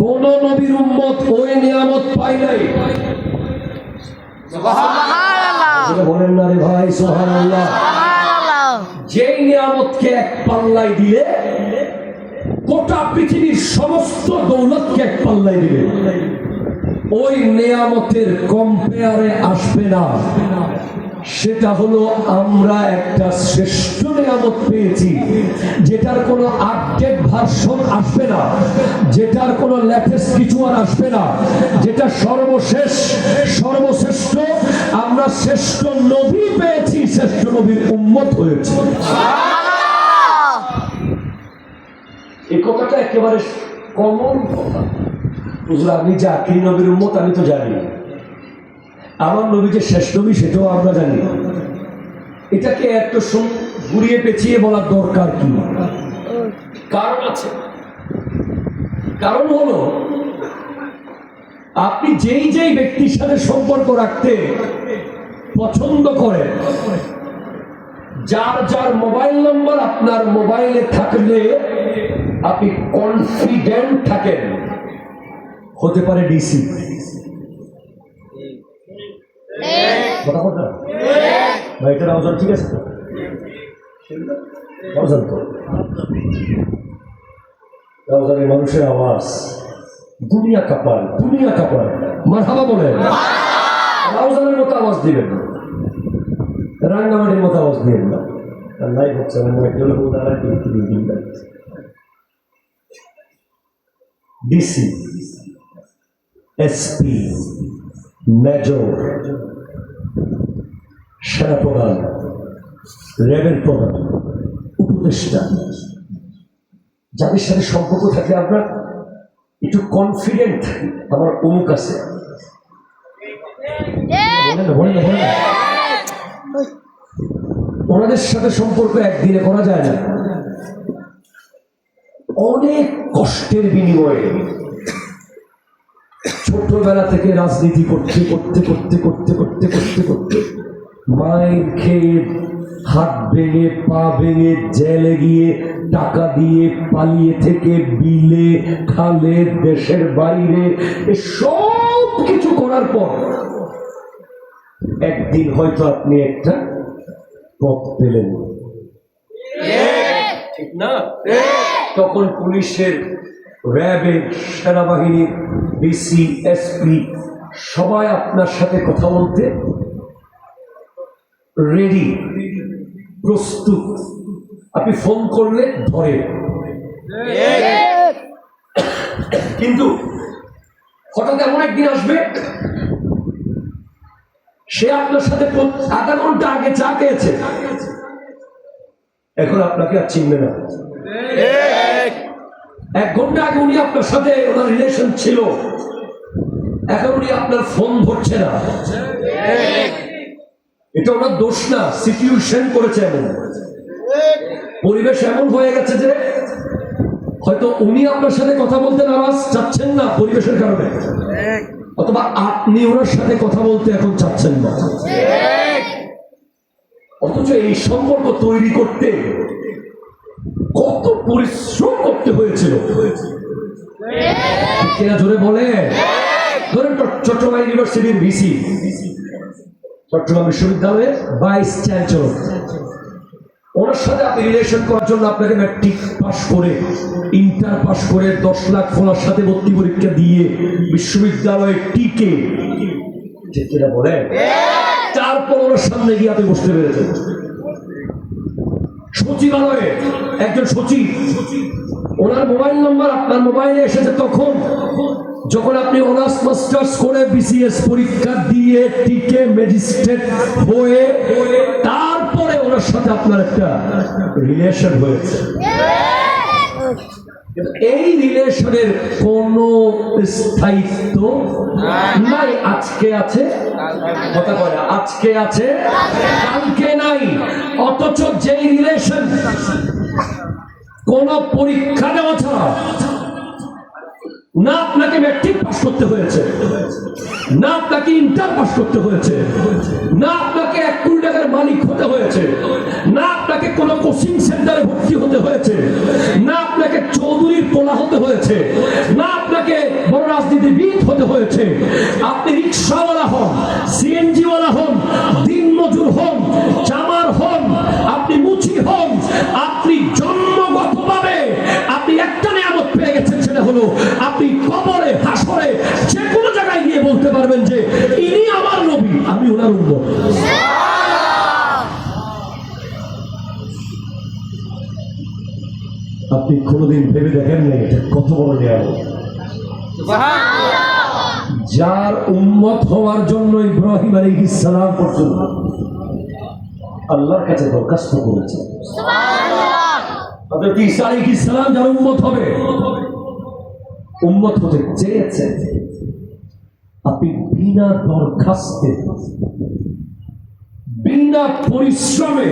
কোন নবীর উম্মত ওই নিয়ামত পাই নাই। বলেন না রে ভাই সুবহানাল্লাহ। যেই নিয়ামতকে এক পাল্লায় দিলে গোটা পৃথিবীর সমস্ত দৌলতকে এক পাল্লায় দিলে। ওই নিয়ামতের কম্পেয়ারে আসবে না। সেটা হলো আমরা একটা শ্রেষ্ঠ নিয়ামত পেয়েছি, যেটার কোনো আপডেট ভার্সন আসবে না, যেটার কোনো লেটেস্ট কিছু আর আসবে না, যেটা সর্বশেষ, সর্বশ্রেষ্ঠ, আমরা শ্রেষ্ঠ নবী পেয়েছি, শ্রেষ্ঠ নবীর উন্মত হয়েছে। এই কথাটা একেবারে কমন কথা। হুজুর আপনি যে আকিরি নবীর উন্মত আমি তো জানি আমার নবী যে শেষ নবী সেটাও আমরা জানি। এটাকে এত ঘুরিয়ে পেঁচিয়ে বলার দরকার কি? কারণ আছে। কারণ হলো, আপনি যেই যেই ব্যক্তির সাথে সম্পর্ক রাখতে পছন্দ করেন, যার যার মোবাইল নম্বর আপনার মোবাইলে থাকলে আপনি কনফিডেন্ট থাকেন। হতে পারে ডিসি কথা বলতে ভাই এটার আওয়াজ ঠিক আছে তো? আওয়াজ তো। আওয়াজের মানুষের আওয়াজ। দুনিয়া কাপার দুনিয়া কাপার মারহাবা বলেন। রাউজানের মতো আওয়াজ দিবেন না। রাঙ্গামাটির মতো আওয়াজ দিবেন না। লাইভ হচ্ছে ডিসি, এসপি, মেজর সেনাপ্রধান র্যাবের প্রধান উপদেষ্টা। যাদের সাথে সম্পর্ক থাকে আমরা একটু কনফিডেন্ট আমার অমুক আছে। ওনাদের সাথে সম্পর্ক একদিনে করা যায় না। অনেক কষ্টের বিনিময়ে ছোটবেলা থেকে রাজনীতি করতে করতে করতে করতে করতে করতে করতে মায়ের খেয়ে, হাত ভেঙে, পা ভেঙে, জেলে গিয়ে, টাকা দিয়ে পালিয়ে থেকে বিলে, খালে, দেশের বাইরে সব কিছু করার পর একদিন হয়তো আপনি একটা পথ পেলেন। ঠিক না? তখন পুলিশের র্যাবের সেনাবাহিনীর ডিসি এসপি, সবাই আপনার সাথে কথা বলতে রেডি প্রস্তুত। আপনি ফোন করলে ধরে। কিন্তু হঠাৎ এমন একদিন আসবে, সে আপনার সাথে আধা ঘণ্টা আগে চা খেয়েছে। এখন আপনাকে আর চিনবে না। এক ঘণ্টা আগে উনি আপনার সাথে ওনার রিলেশন ছিল। এখন উনি আপনার ফোন ধরছে না। এটা ওনার দোষ না সিচুয়েশন করেছে এমন। পরিবেশ এমন হয়ে গেছে যে হয়তো উনি আপনার সাথে কথা বলতে নারাজ, চাচ্ছেন না পরিবেশের কারণে। অথবা আপনি ওনার সাথে কথা বলতে এখন চাচ্ছেন না। অথচ এই সম্পর্ক তৈরি করতে কত পরিশ্রম করতে হয়েছিল। কিনা জোরে বলে। ধরেন চট্টগ্রাম ইউনিভার্সিটির ভিসি। চট্টগ্রাম বিশ্ববিদ্যালয়ের ভাইস চ্যান্সেলর ওনার সাথে আপনি রিলেশন করার জন্য আপনাকে ম্যাট্রিক পাস করে ইন্টার পাস করে দশ লাখ ফোনার সাথে ভর্তি পরীক্ষা দিয়ে বিশ্ববিদ্যালয়ে টিকে কিনা বলে তারপর ওনার সামনে গিয়ে আপনি বসতে পেরেছেন। সচিবালয়ে একজন সচিব। ওনার মোবাইল নম্বর আপনার মোবাইলে এসেছে তখন। যখন আপনি অনার্স মাস্টার্স করে বিসিএস পরীক্ষা দিয়ে টিকে ম্যাজিস্ট্রেট হয়ে, তারপরে ওনার সাথে আপনার একটা রিলেশন হয়েছে। এই রিলেশনের কোন স্থায়িত্ব নাই, আজকে আছে। কথা বলে আজকে আছে, কালকে নাই। অথচ যেই রিলেশন কোন পরীক্ষা দেওয়া ছাড়া না আপনাকে ম্যাট্রিক পাস করতে হয়েছে, না আপনাকে ইন্টার পাস করতে হয়েছে, না আপনাকে এক কোটি টাকার মালিক হতে হয়েছে, না আপনাকে কোনো কোচিং সেন্টারে ভর্তি হতে হয়েছে, না আপনাকে চৌধুরীর পোলা হতে হয়েছে, না আপনাকে রয়েছে আপনি রিক্সাওয়ালা আপনি কোনোদিন ভেবে দেখেন না এটা কত বড় নিয়ামত। যার উন্মত হওয়ার জন্য ইব্রাহিম আলী ইসালাম পর্যন্ত আল্লাহর কাছে দরখাস্ত করেছে। ঈসা সালাম যার উম্মত হবে, উম্মত হতে চেয়েছেন আপনি বিনা দরখাস্তে, বিনা পরিশ্রমে